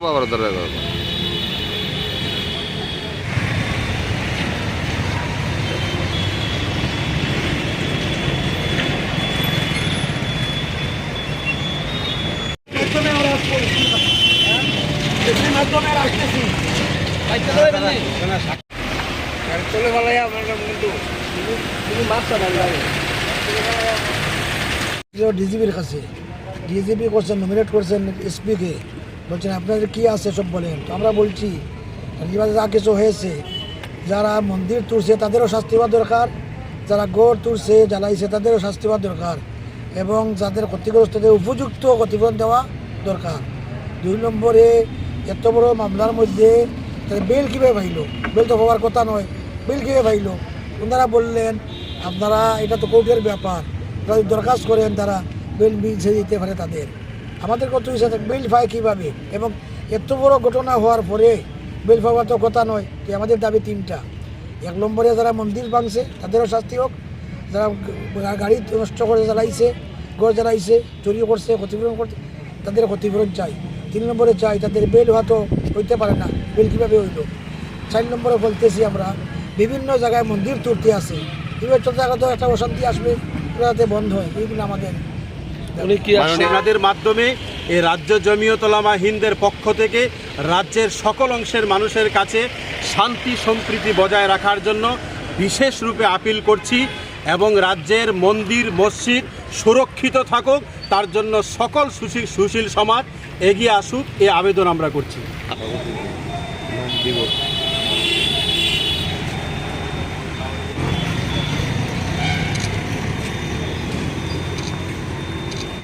বাবার আসছি হ্যাঁ? চলে ভালো আমরা কিন্তু ডিজিবির কাছে। ডিজিপি করছেন নমিনেট করছেন এসপিকে বলছেন, আপনাদের কি আছে সব বলেন? তো আমরা বলছি যেভাবে যা কিছু হয়েছে, যারা মন্দির তুলছে তাদেরও শাস্তি হওয়া দরকার, যারা গড় তুলছে, জ্বালাইছে তাদেরও শাস্তি হওয়া দরকার এবং যাদের ক্ষতিগ্রস্তদের উপযুক্ত ক্ষতিপূরণ দেওয়া দরকার। দুই নম্বরে, এত বড় মামলার মধ্যে তাদের বেল কীভাবে পাইল বেল তো হওয়ার কথা নয়, বেল কীভাবে পাইল ওনারা বললেন, আপনারা, এটা তো কোর্টের ব্যাপার। দরখাস্ত করেন, তারা বেল মিলছে দিতে পারে তাদের। আমাদের কত হিসাবে বিল পায় কীভাবে? এবং এত বড় ঘটনা হওয়ার পরে বেল পাওয়ার তো কথা নয় যে আমাদের দাবি তিনটা। এক নম্বরে যারা মন্দির ভাঙছে, তাদেরও শাস্তি হোক। যারা গাড়ি নষ্ট করে জ্বালাইছে গড় জ্বালাইছে চুরি করছে, ক্ষতিপূরণ করছে, তাদের ক্ষতিপূরণ চাই। তিন নম্বরে চাই তাদের বেল হয়তো হইতে পারে না, বেল কীভাবে হইল? চার নম্বরে বলতেছি আমরা, বিভিন্ন জায়গায় মন্দির তুলতে আছে। এবার ছোট জায়গা তো একটা অশান্তি আসবে যাতে বন্ধ হয় এইগুলো আমাদের আপনাদের মাধ্যমে এই রাজ্য জমিয়তলামা হিন্দের পক্ষ থেকে রাজ্যের সকল অংশের মানুষের কাছে শান্তি সম্প্রীতি বজায় রাখার জন্য বিশেষ রূপে আপিল করছি এবং রাজ্যের মন্দির মসজিদ সুরক্ষিত থাকুক তার জন্য সকল সুশীল সুশীল সমাজ এগিয়ে আসুক এ আবেদন আমরা করছি।